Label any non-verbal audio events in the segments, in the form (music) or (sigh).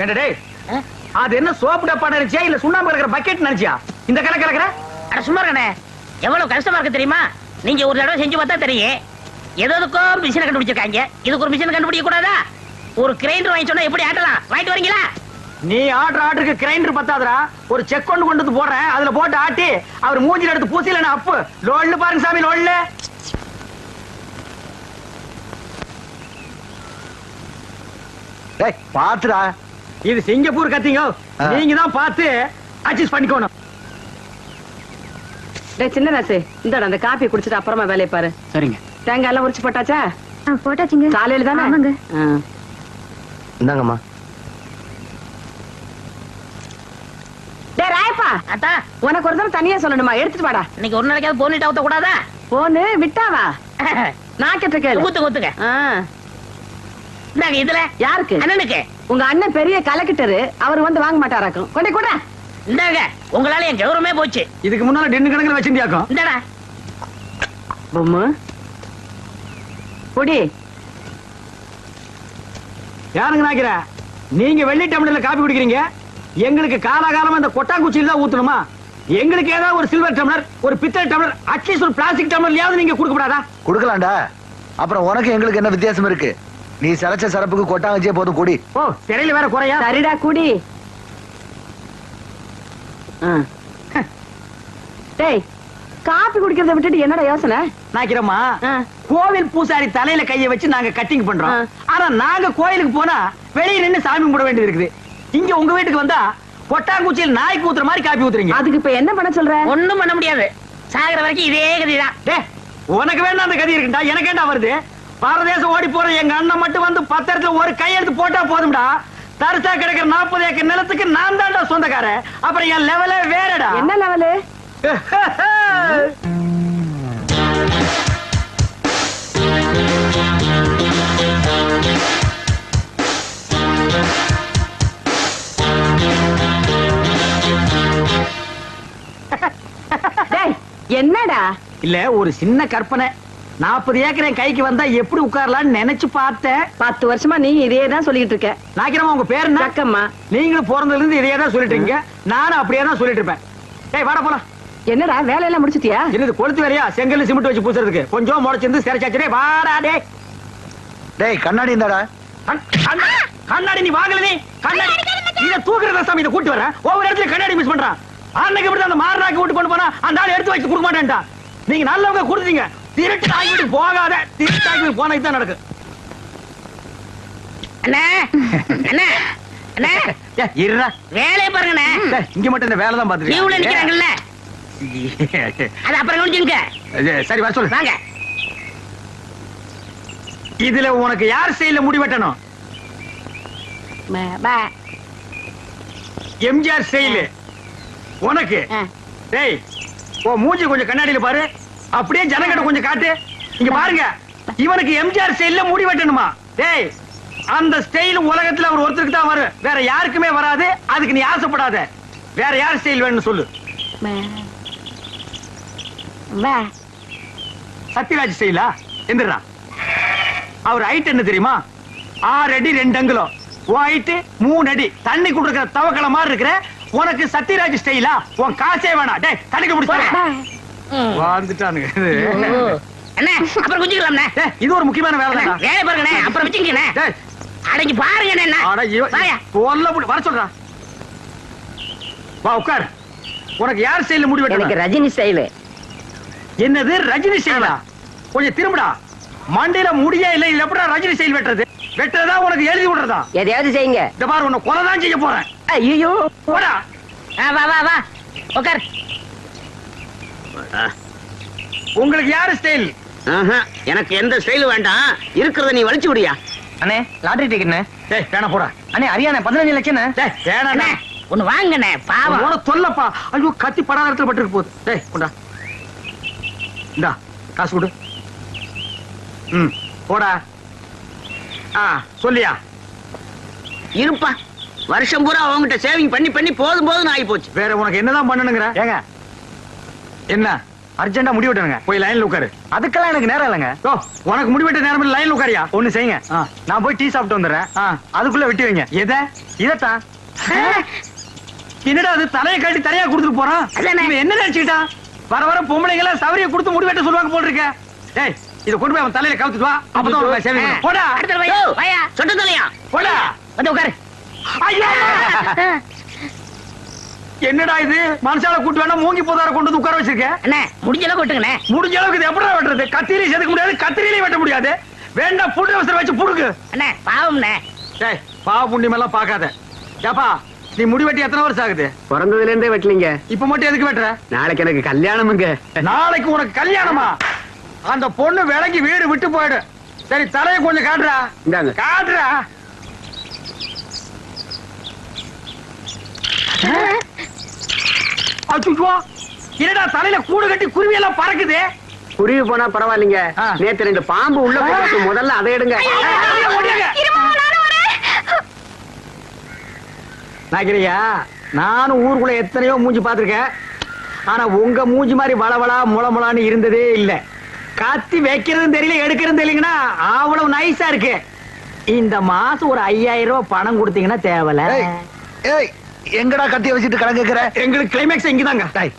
ஏண்டா டேய்? ஆ? அது என்ன சோப்பு டப்பா நினைச்சியா? இல்ல சுண்ணாம்பு கலக்கிற பக்கெட் நினைச்சியா? இந்த கலை கலக்கிற? அட சும்மா இருக்கண்ணே. எவ்வளவு கஷ்டமா இருக்கு தெரியுமா? நீங்க ஒரு தடவை செஞ்சு பார்த்தா தெரியும். எதுக்கோ மிஷினை கண்டுபிடிச்சிருக்காங்க. இதுக்கு ஒரு மிஷின் கண்டுபிடிக்க கூடாதா ஒரு கிரைண்டர் வாங்கி சொன்னா எப்படி ஆட்டலாம்? வாங்கிட்டு வரீங்களா? நீ ஆர்டர் ஆர்டருக்கு கிரைண்டர் பத்தாதடா. ஒரு செக் கொண்டு கொண்டு வந்து போடுறேன். அதுல போட்டு ஆட்டி அவர் மூஞ்சில எடுத்து பூசில அப்பு. லோல்லு பாருங்க சாமி லோல்லு டேய் பாத்துடா. இது சிங்கப்பூர் கத்திங்க. நீங்க தான் பார்த்து அட்ஜஸ்ட் பண்ணிக்கணும். டேய் சின்ன ராசு இந்தாடா அந்த காப்பி குடிச்சிட்டு அப்புறமா வேலையை பாரு. சரிங்க. தேங்காய் எல்லாம் உரிச்சு போட்டாச்சா? போட்டாச்சுங்க. காலையில தானே? ஆமாங்க. இந்தாங்கம்மா. உனக்கு ஒரு தடவை தனியா சொல்லணுமா? எடுத்துட்டு வாடா. இன்னைக்கு ஒரு நாளைக்காவது போனிட்டு ஊத்த கூடாதா? போனு விட்டாவா? (laughs) நான் கேட்ட கேளு ஊத்து ஊத்துங்க ஆ, இந்தாங்க இதுல. யாருக்கு? அண்ணனுக்கு. உங்க அண்ணன் பெரிய கலக்கிட்டரு அவர் வந்து வாங்க மாட்டாராக்கும். கொண்டே கூட. இந்தாங்க உங்களால என் கௌரவமே போச்சு. இதுக்கு முன்னால டென்னு கணக்குல வச்சிருந்தியாக்கும் இந்தாடா. பொம்மு. குடி யாருங்க நாக்கிற நீங்க வெள்ளி டம்ளர்ல காப்பி குடிக்கிறீங்க? எங்களுக்கு காலாகாலமா இந்த கொட்டாங்குச்சியில தான் ஊத்தணுமா? எங்களுக்கு ஏதாவது ஒரு சில்வர் டம்ளர் ஒரு பித்தளை டம்ளர் அட்லீஸ்ட் ஒரு பிளாஸ்டிக் டம்ளர்லயாவது நீங்க கொடுக்க கூடாதா குடுக்கலாம்டா. அப்புறம் உனக்கு எங்களுக்கு என்ன வித்தியாசம் இருக்கு? நீ சரைச்ச சரப்புக்கு கொட்டாங்கச்சியே போதும் குடி. ஓ சிறையில வேற குறையா? சரிடா குடி. ஆ. டேய் காப்பி குடிக்கிறத விட்டுட்டு என்னடா யோசனை? நாக்கிறோமா ஆ. கோவில் பூசாரி தலையில கைய வச்சு நாங்க கட்டிங் பண்றோம். ஆனா நாங்க கோயிலுக்கு போனா வெளிய நின்னு சாமி கும்பிட வேண்டியது இருக்குது. இங்க உங்க வீட்டுக்கு வந்தா கொட்டாங்குச்சியில் நாய்க்கு ஊத்துற மாதிரி காப்பி ஊத்துறீங்க. அதுக்கு இப்ப என்ன பண்ண சொல்ற? ஒண்ணும் பண்ண முடியாது. சாகுற வரைக்கும் இதே கதிதான். டேய், உனக்கு வேணா அந்த கதி இருக்குடா எனக்கு என்ன வருது. பாரதேசம் ஓடி போற எங்க அண்ணன் மட்டும் வந்து பத்திரத்துல ஒரு கையெழுத்து போட்டா போதும்டா. தரிசா கிடக்கிற நாற்பது ஏக்கர் நிலத்துக்கு நான் தான்டா சொந்தக்காரன். அப்புறம் என் லெவலே வேறடா. என்ன லெவலு (laughs) என்னடா? இல்ல ஒரு சின்ன கற்பனை. நாற்பது ஏக்கர் என் கைக்கு வந்தா எப்படி உட்காரலாம்னு நினைச்சு பார்த்தேன். பத்து வருஷமா நீ இதே தான் சொல்லிட்டு இருக்க. நாக்கிறமா உங்க பேர் என்ன? சக்கம்மா நீங்களும் பிறந்ததுல இருந்து இதையே தான் சொல்லிட்டு இருக்கீங்க நானும் அப்படியே தான் சொல்லிட்டு இருப்பேன் டேய் வாடா போலாம். என்னடா வேலையெல்லாம் முடிச்சிட்டியா? என்னது கொளுத்து வேலையா? செங்கல் சிமெண்ட் வச்சு பூசுறதுக்கு. கொஞ்சம் முளைச்சிருந்து சிறைச்சாச்சு டேய் வாடா டேய். டேய் கண்ணாடி கண்ணா- கண்ணாடி நீ வாங்கல நீ. கண்ணாடி இத தூக்குறத சாமி இத கூட்டி வரேன் ஒவ்வொரு இடத்துல கண்ணாடி மிஸ் பண்றான். அன்னைக்கு இப்படி அந்த மாரனாக்கு விட்டு கொண்டு போனா அந்த ஆள் எடுத்து வச்சு கொடுக்க மாட்டேன்டா நீங்க நல்லவங்க கொடுத்தீங்க திருட்டு ஆகிட்டு போகாத திருட்டு ஆகிட்டு போனது தான் நடக்கும் அண்ணா அண்ணா. அண்ணா இருடா. வேலையை பாருங்கண்ணே இங்க மட்டும் இந்த வேலை தான் லீவ்ல நிக்கிறாங்கல்ல. அது அப்புறம் கவனிச்சுங்க சரி வர சொல்லு. வாங்க. இதுல உனக்கு யார் செயல முடி வெட்டணும்? எம்ஜிஆர் ஸ்டைல் உனக்கு. டேய் ஓ மூஞ்சி கொஞ்சம் கண்ணாடியில பாரு. அப்படியே ஜனங்கிட்ட கொஞ்சம் காட்டு. இங்க பாருங்க இவனுக்கு எம்ஜிஆர் ஸ்டைல்ல முடி வெட்டணுமா? டேய் அந்த ஸ்டைல் உலகத்துல அவர் ஒருத்தருக்கு தான் வரும். வேற யாருக்குமே வராது. அதுக்கு நீ ஆசைப்படாத. வேற யார் ஸ்டைல் வேணும்னு சொல்லு. சத்யராஜ் ஸ்டைலா எந்திரா அவர் ஹைட் என்ன தெரியுமா? ஆறு அடி ரெண்டு அங்குலம். உன் ஹைட் மூணு அடி. தண்ணி கொடுக்கிற தவக்கல மாதிரி இருக்கிற உனக்கு சத்யராஜ் ஸ்டைலா உன் காசே வேணாம். டேய் தண்ணிக்கு முடிச்சு அண்ணா அப்புறம் குஞ்சுக்கலாம்ண்ணே. இது ஒரு முக்கியமான வேலை அண்ணா, தான் வேலை பாருங்கண்ணே அப்புறம் வச்சுக்கண்ணே டேய். அடங்கி பாருங்கண்ணே என்ன? அட இவ- வாயா. தொல்லை புடி- வர சொல்றா. வா உட்கார். உனக்கு யார் ஸ்டைல்ல முடி வெட்டணும்? ரஜினி ஸ்டைலு என்னது? ரஜினி ஸ்டைலா கொஞ்சம் திரும்புடா. மண்டையில முடியே இல்ல இல்ல எப்படா ரஜினி ஸ்டைல் வெட்டுறது. வெட்டுறதா உனக்கு எழுதி விடுறதா? எதையாவது செய்யுங்க. இந்த பாரு உன்னை கொலை தான் செய்ய போறேன். ஐயோ போடா. ஆ, வா வா வா. உட்கார். உங்களுக்கு யாரு ஸ்டைல் எனக்கு எந்த ஸ்டைல் வேண்டாம். இருக்கிறத நீ வலிச்சு விடியா. அண்ணே லாட்டரி டிக்கெட்ண்ணே டேய் வேணா போடா. அண்ணே அரியாண்ணே பதினஞ்சு லட்சம்ண்ணே டேய் வேணா அண்ணே ஒண்ணு வாங்கண்ணே பாவம். உன தொல்லப்பா. ஐயோ கத்தி படாத இடத்துல பட்டு போகுது. டேய் கொண்டா. இந்தா காசு கொடு. ம் போடா. ஆ சொல்லியா. இருப்பா. வருஷம் பூரா அவங்ககிட்ட சேவிங் பண்ணி பண்ணி போதும் போதும் ஆகி போச்சு வேற உனக்கு என்னதான் பண்ணணுங்கிற? ஏங்க என்ன? அர்ஜென்ட்டா முடி வெட்டணுங்க போய் லைன்ல உட்காரு. அதுக்கெல்லாம் எனக்கு நேரம் இல்லைங்க. ஓ உனக்கு முடி வெட்ட நேரம் லைன்ல உட்காரியா? ஒண்ணு செய்யுங்க. நான் போய் டீ சாப்பிட்டு வந்துடுறேன். அதுக்குள்ள வெட்டி வைங்க. எத? இதத்தான். என்னடா அது? தலையை கட்டி தலையா கொடுத்துட்டு போறான்? என்ன நினைச்சுக்கிட்டான் வர வர பொம்பளைங்க எல்லாம் சவரிய கொடுத்து முடி வெட்ட சொல்லுவாங்க போல் இருக்க டேய் இத கொண்டு போய் அவன் தலையில கவுத்துட்டு வா. அப்பதான் உனக்கு வரும். போடா. அடுத்த வாயா. வாயா. சொட்டு தொலையா. போடா. வந்து உட்காரு. ஐயா. என்னடா இது? மனுஷால கூட்டு வேணா மூங்கி போதார கொண்டு வந்து உட்கார வச்சிருக்க? அண்ணே முடிஞ்ச அளவுக்கு விட்டுங்கண்ணே. முடிஞ்ச அளவுக்கு இது எப்படா வெட்டுறது? கத்திரிலையும் செதுக்க முடியாது கத்திரிலையும் வெட்ட முடியாது. வேண்டாம் புடு அவசரம் வச்சு புடுக்கு அண்ணே பாவம்ண்ணே. டேய் பாவ புண்ணியம் எல்லாம் பார்க்காத. ஏப்பா நீ முடி வெட்டி எத்தனை வருஷம் ஆகுது? பிறந்ததுல இருந்தே வெட்டலீங்க. இப்ப மட்டும் எதுக்கு வெட்டுற? நாளைக்கு எனக்கு கல்யாணமுங்க நாளைக்கு உனக்கு கல்யாணமா? அந்த பொண்ணு விலகி வீடு விட்டு போயிடு. சரி தலையை கொஞ்சம் காட்டுறா. இந்தாங்க. காட்டுறா. அச்சுச்சோ என்னடா தலையில கூடு கட்டி குருவி எல்லாம் பறக்குது? குருவி போனா பரவாயில்லைங்க. நேத்து ரெண்டு பாம்பு உள்ள போட்டு முதல்ல அதை எடுங்க. நாக்கிரியா நானும் ஊருக்குள்ள எத்தனையோ மூஞ்சி பார்த்திருக்கேன். ஆனா உங்க மூஞ்சி மாதிரி வளவளா முளமுளான்னு இருந்ததே இல்ல. கத்தி வைக்கிறதும் தெரியல எடுக்கிறதும் தெரியலங்கன்னா அவ்வளவு நைஸா இருக்கு. இந்த மாசம் ஒரு ஐயாயிரம் ரூபாய் பணம் கொடுத்தீங்கன்னா தேவல ஏய் எங்கடா கத்திய வச்சுட்டு கடன் கேட்கிற எங்களுக்கு கிளைமேக்ஸ் இங்கதாங்க. டாய்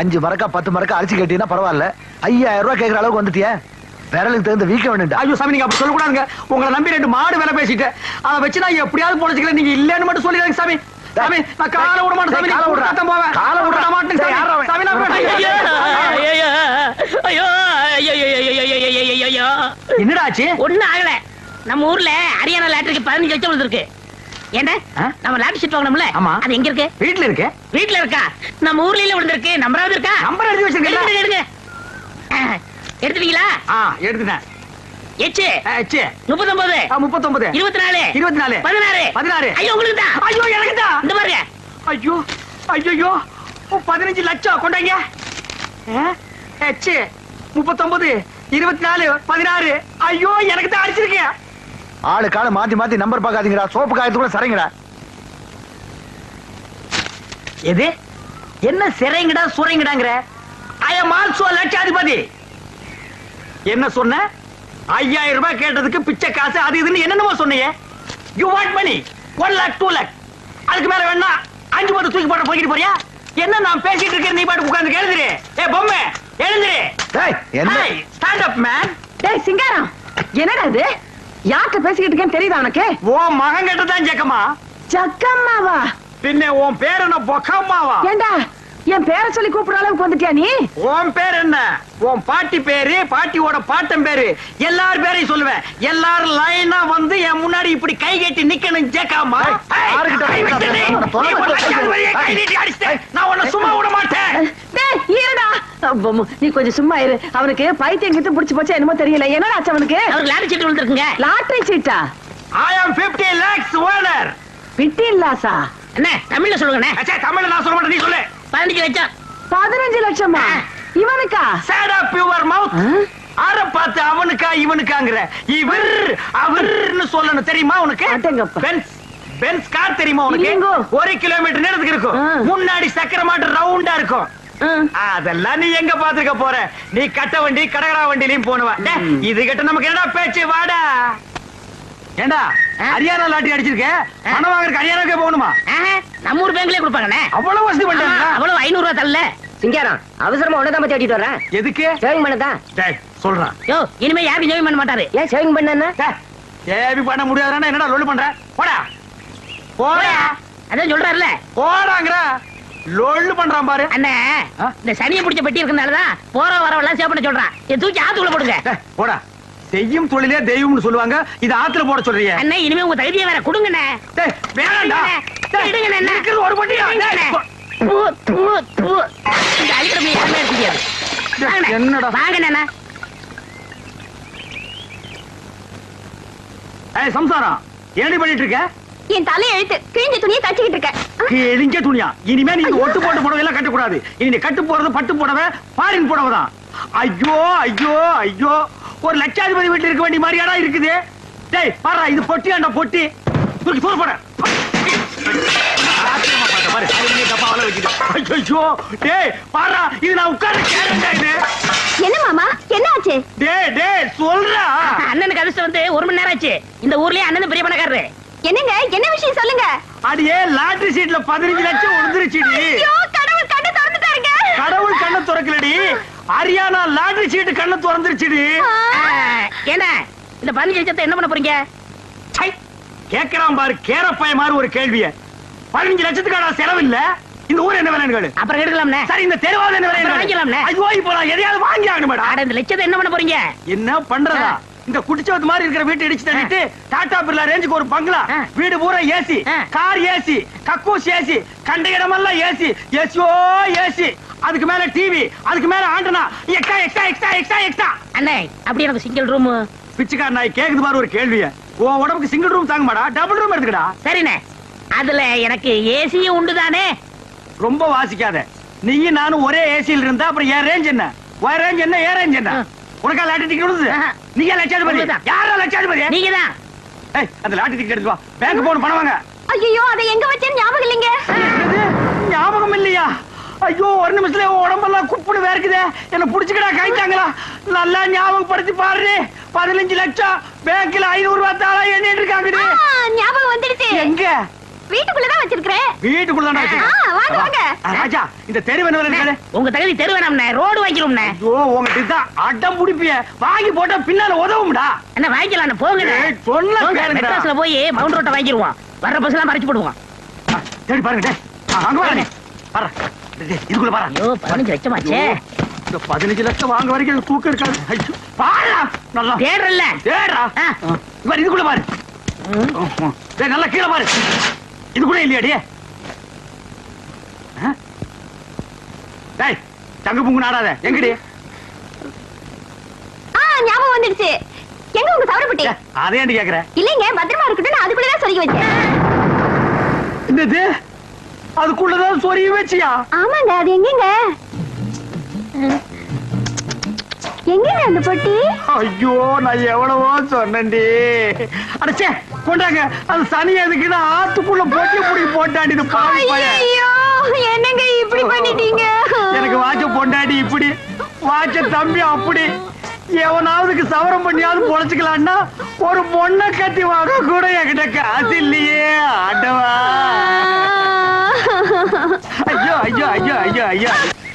அஞ்சு மரக்கா பத்து மரக்கா அரிசி கேட்டீங்கன்னா பரவாயில்ல. ஐயாயிரம் ரூபாய் கேட்கற அளவுக்கு வந்துட்டியா? விரலுக்கு தகுந்த வீக்க வேண்டும் ஐயோ சாமி நீங்க அப்படி சொல்லக்கூடாதுங்க. உங்களை நம்பி ரெண்டு மாடு வேலை பேசிட்டு அதை வச்சு நான் எப்படியாவது பொழைச்சிக்கல நீங்க இல்லன்னு மட்டும் சொல்லிடுங்க சாமி. சாமி நான் கால விட மாட்டேன் சாமி. கால விட போவேன் கால விட மாட்டேன் சாமி. நான் ஐயோ ஐயோ என்னடா ஆச்சு? ஒண்ணு ஆகல. நம்ம ஊர்ல ஹரியானா லேட்டருக்கு பதினஞ்சு லட்சம் இருக்கு ஏண்டா? நம்ம லாட்டரி சீட் வாங்கணும்ல? ஆமா. அது எங்க இருக்கு? வீட்டுல இருக்கு. வீட்ல இருக்கா? நம்ம ஊர்ல இல்ல விழுந்திருக்கு. நம்பராவது இருக்கா? நம்பர் எழுதி வச்சிருக்கீங்களா எடுங்க எடுத்துட்டீங்களா? ஆ எடுத்துட்டேன். எச்சு? ஆ, ச்சே. முப்பத்தொன்பது. முப்பத்தொன்பது. இருபத்தி நாலு இருபத்தி நாலு பதினாறு. பதினாறு. ஐயோ உங்களுக்கு தான் ஐயோ எனக்கு தான் இந்த பாருங்க. ஐயோ ஐயோ பதினஞ்சு லட்சம் கொண்டாங்க. ச்சே முப்பத்தொன்பது. இருபத்தி நாலு பதினாறு. ஐயோ எனக்கு தான் அடிச்சிருக்கேன். ஆளு கால மாத்தி மாத்தி நம்பர் பாக்காதீங்கடா சோப்பு காயத்துக்குள்ள சரிங்கடா எது? என்ன சிறைங்கடா சுரைங்கடாங்கிற? ஐ எம் ஆல்சோ லட்சாதிபதி. என்ன சொன்ன? ஐயாயிரம் ரூபாய் கேட்டதுக்கு பிச்சை காசு அது இதுன்னு என்னென்னமோ சொன்னீங்க you want money one lakh two lakh அதுக்கு மேல வேணா அஞ்சு பத்து தூக்கி போட்டு போய்கிட்டு போறியா? என்ன நான் பேசிட்டு இருக்கேன் நீ பாட்டு உட்கார்ந்து எழுதுரு ஏ பொம்மை எழுந்துரு. என்ன? ஸ்டாண்ட் அப் மேன் டேய் சிங்காரம். என்னடா இது? யார்கிட்ட பேசிக்கிட்டு இருக்கேன்னு தெரியுதா உனக்கு? ஓ மகன் கிட்ட தான் ஜக்கமா ஜக்கம்மாவா? பின்ன உன் பேர் என்ன? பொக்கம்மாவா? ஏண்டா என் பேரை சொல்லி கூப்பிடுற அளவுக்கு வந்துட்டியா நீ? உன் பேர் என்ன? உன் பாட்டி பேரு பாட்டியோட பாட்டன் பேரு. எல்லார் பேரையும் சொல்லுவேன். எல்லாரும் லைனா வந்து என் முன்னாடி இப்படி கை கட்டி நிக்கணும் ஜேக்காமா. நான் உன்னை சும்மா விட மாட்டேன். டேய் இருடா. நீ கொஞ்சம் சும்மா இரு. அவனுக்கு பைத்தியம் கிட்ட புடிச்சு போச்சா என்னமோ தெரியல. என்னடா ஆச்சு அவனுக்கு? அவருக்கு லாட்டரி சீட் விழுந்திருக்குங்க லாட்டரி சீட்டா? I am 50 lakhs owner பிட்டின் Lhasa என்ன தமிழ்ல சொல்லுங்கண்ணே. அச்சா தமிழ்ல நான் சொல்ல மாட்டேன் நீ சொல்லு. பதினஞ்சு லட்சம். பதினஞ்சு லட்சமா? இவனுக்கா? Shut up your mouth? அற பார்த்து அவனுக்கா இவனுக்காங்கிற. இவர் அவர்னு சொல்லணும். தெரியுமா உனக்கு? அடேங்கப்பா. பென்ஸ் பென்ஸ் கார் தெரியுமா உனக்கு. ஒரு கிலோமீட்டர் நேரத்துக்கு இருக்கும். முன்னாடி சக்கர மாட்டு ரவுண்டா இருக்கும். அதெல்லாம் நீ எங்க பாத்துக்க போற? நீ கட்ட வண்டி கடகடா வண்டிலையும் போனவ. இது கிட்ட நமக்கு என்னடா பேச்சு? வாடா. ஏண்டா? ஹரியானா லாட்டி அடிச்சிருக்க? பணம் வாங்குறதுக்கு ஹரியானாக்கே போகணுமா? நம்ம ஊர் பேங்க்லயே கொடுப்பாங்கண்ணே. அவ்வளவு வசதி ஆமா, பண்ணிட்டாங்க அவ்வளவு ஐநூறு ரூபாய் தரல. சிங்காரம் அவசரமா உன்னதான் தேடிட்டு வரேன் எதுக்கு? சேவிங் பண்ணதான் சொல்றான் யோ இனிமே யாரும் ஜெயம் பண்ண மாட்டாரு. ஏன் சேவிங் பண்ணா ஏபி பண்ண முடியாதுன்னா என்னடா லொல்லு பண்ற? போடா. போடா. அதான் சொல்றாருல. போடாங்கற லொல்லு பண்றான் பாரு அண்ணே? இந்த சனியை பிடிச்ச பெட்டி இருக்கனாலதான் போற வரவெல்லாம் சேவ் பண்ண சொல்றான் தூக்கி ஆத்துக்குள்ள போடுங்க போடா செய்யும் தொழிலே தெய்வம்னு சொல்லுவாங்க இது ஆத்துல போட சொல்றீங்க அண்ணே இனிமே உங்க தகுதியை வேற கொடுங்கண்ணே டேய், வேணாம்டா என்ன? இருக்கிறது ஒரு பட்டியா. பூ, பூ, பூ. இந்த அழுக்கிற யாருமே முடியாது வாங்கண்ணே. என்னடா? வாங்கண்ணே. ஏய் சம்சாரம் ஏடி பண்ணிட்டு இருக்க என் தலை எழுத்து கிழிஞ்ச துணியை தச்சுக்கிட்டு இருக்கேன். கிழிஞ்ச துணியா? இனிமே நீ இந்த ஒட்டு போட்டு புடவை எல்லாம் கட்டக்கூடாது. இனி நீ கட்டு போறது பட்டு புடவை பாரின் புடவை தான். ஐயோ ஐயோ ஐயோ. ஒரு லட்சாதிபதி வீட்டுல இருக்க வேண்டிய மாதிரியாடா இருக்குது. டேய் பாரு இது பொட்டியாண்டா பொட்டி. தூக்கி தூர போட. ஆச்சரியமா பாக்குறேன். பாரு அலுமினிய டப்பாவில வச்சுட்டு ஐயோ டேய் பாரா இது நான் உட்கார்ந்து கேரண்டா இது. என்ன மாமா என்ன ஆச்சு? டேய் டேய் சொல்றா. அண்ணனுக்கு அதிர்ஷ்டம் வந்து ஒரு மணி நேரம் ஆச்சு. இந்த ஊர்லயே அண்ணன் பெரிய பணக்காரரு. என்னங்க என்ன விஷயம் சொல்லுங்க? அடியே லாட்டரி சீட்ல பதினஞ்சு லட்சம் விழுந்துருச்சுடி ஐயோ கடவுள் கண்ணு திறந்துட்டாருங்க கடவுள் கண்ணை திறக்கலடி. ஹரியானா லாட்டரி சீட்டு கண்ணை திறந்துருச்சுடி. ஏண்டா இந்த பதினஞ்சு லட்சத்தை என்ன பண்ண போறீங்க? கேக்குறான் பாரு கேரப்பாய மாதிரி ஒரு கேள்விய. பதினஞ்சு லட்சத்துக்கான செலவு இல்ல. இந்த ஊர் என்ன விலைன்னு கேளு. அப்புறம் எடுக்கலாம்னே சரி இந்த தெருவாத என்ன விலை வாங்கிக்கலாம்ல. ஐயோ இப்போ நான் எதையாவது வாங்கி ஆகணும் மேடம் இந்த லட்சத்தை என்ன பண்ண போறீங்க? என்ன பண்றதா? இந்த குடிச்சவத்து மாதிரி இருக்கிற வீட்டை இடிச்சு தள்ளிட்டு டாடா பிர்லா ரேஞ்சுக்கு ஒரு பங்களா. வீடு பூரா ஏசி. கார் ஏசி கக்கூஸ் ஏசி கண்ட இடமெல்லாம் ஏசி ஏசியோ ஏசி அதுக்கு மேல டிவி அதுக்கு மேல antenna. Extra extra extra extra extra. அண்ணே அப்படி எனக்கு சிங்கிள் ரூம் பிச்சைக்கார நாய் கேக்குது பாரு ஒரு கேள்விய. உன் உடம்புக்கு சிங்கிள் ரூம் தாங்க மாடா டபுள் ரூம் எடுத்துக்கடா. சரிண்ணே. அதுல எனக்கு ஏசியும் உண்டு தானே ரொம்ப வாசிக்காத. நீயும் நானும் ஒரே ஏசியில் இருந்தா அப்புறம் என் ரேஞ்ச் என்ன? உன் ரேஞ்ச் என்ன? ஏன் ரேஞ்ச் என்ன. உனக்கா லாட்டரி டிக்கெட் ஆஹா. நீங்க லட்சாதிபதி. யாரா லட்சாதிபதி? நீங்க தான் ஏய் அந்த லாட்டரி டிக்கெட் எடுத்து வா. பேங்க் போன பணம் வாங்க. ஐயோ அதை எங்க வச்சேன்னு ஞாபகம் இல்லைங்க? ஞாபகம் இல்லையா? ஐயோ ஒரு நிமிஷத்துல உடம்பெல்லாம் குப்புடு வேர்க்குதே. என்ன புடிச்சுக்கடா கைத்தாங்களா நல்லா ஞாபகப்படுத்தி பாரு பதினஞ்சு லட்சம். பேங்க்ல ஐநூறு ரூபாய் தாளா எண்ணிட்டு இருக்காங்கடி ஆ, ஞாபகம் வந்துடுச்சு. எங்க? வீட்டுக்குள்ளதான் வச்சிருக்கிறேன் வீட்டுக்குள்ள ஆ, வாங்க, வாங்க. ராஜா இந்த தெரு என்ன இருக்காது உங்க தகுதி தெரு வேணாம்ண்ணே ரோடு வாங்கிடும்ண்ணே. ஐயோ உங்ககிட்ட தான் அடம் புடிப்பிய வாங்கி போட்டா பின்னால உதவும்டா. என்ன வாங்கிக்கலாம் போங்க, கேளுங்கடா. மெட்ராஸ்ல போய் மவுண்ட் ரோட்டை வாங்கிடுவோம். வர்ற பஸ் எல்லாம் மறைச்சு போடுவோம். ஆ, தேடி பாருங்க அங்க பாருங்க பாரு இதுக்குள்ள பாரு ஐயோ பதினஞ்சு லட்சமாச்சே. ஐயோ, இந்த பதினஞ்சு லட்சம் வாங்க வரைக்கும் தூக்கம் இருக்காது. ஐயோ, பாருடா நல்லா. தேடுறல்ல. தேடுறா. பாரு இதுக்குள்ள பாரு. ஓ, ஓ. நல்லா கீழே பாரு. இது கூட இல்லையாடி? ஆ? டேய் தங்க புங்கு நாடாத. எங்கடி? ஆ ஞாபகம் வந்துடுச்சு. எங்க உங்க சவரப்பட்டி அதை ஏன்டி கேக்குற? இல்லைங்க பத்திரமா இருக்கட்டும் நான் அதுக்குள்ளதான் சொருகி வச்சேன். என்னது? அதுக்குள்ளதான் சொருகி வச்சியா? ஆமாங்க அது எங்கங்க? எங்கங்க அந்த பொட்டி? ஐயோ நான் எவ்வளவோ சொன்னேன்டி. அடச்சே கொண்டாங்க. அது சனி எதுக்குன்னு ஆத்துக்குள்ள போட்டி புடி போட்டாடி இது பாவி. ஐயோ என்னங்க இப்படி பண்ணிட்டீங்க? எனக்கு வாட்ச பொண்டாடி இப்படி வாட்ச தம்பி அப்படி. எவனாவதுக்கு சவரம் பண்ணியாவது பொழைச்சுக்கலான்னா ஒரு பொண்ணை கட்டி வாங்க கூட என்கிட்ட காசு இல்லையே ஆண்டவா. ஐயோ ஐயோ ஐயோ ஐயோ ஐயோ.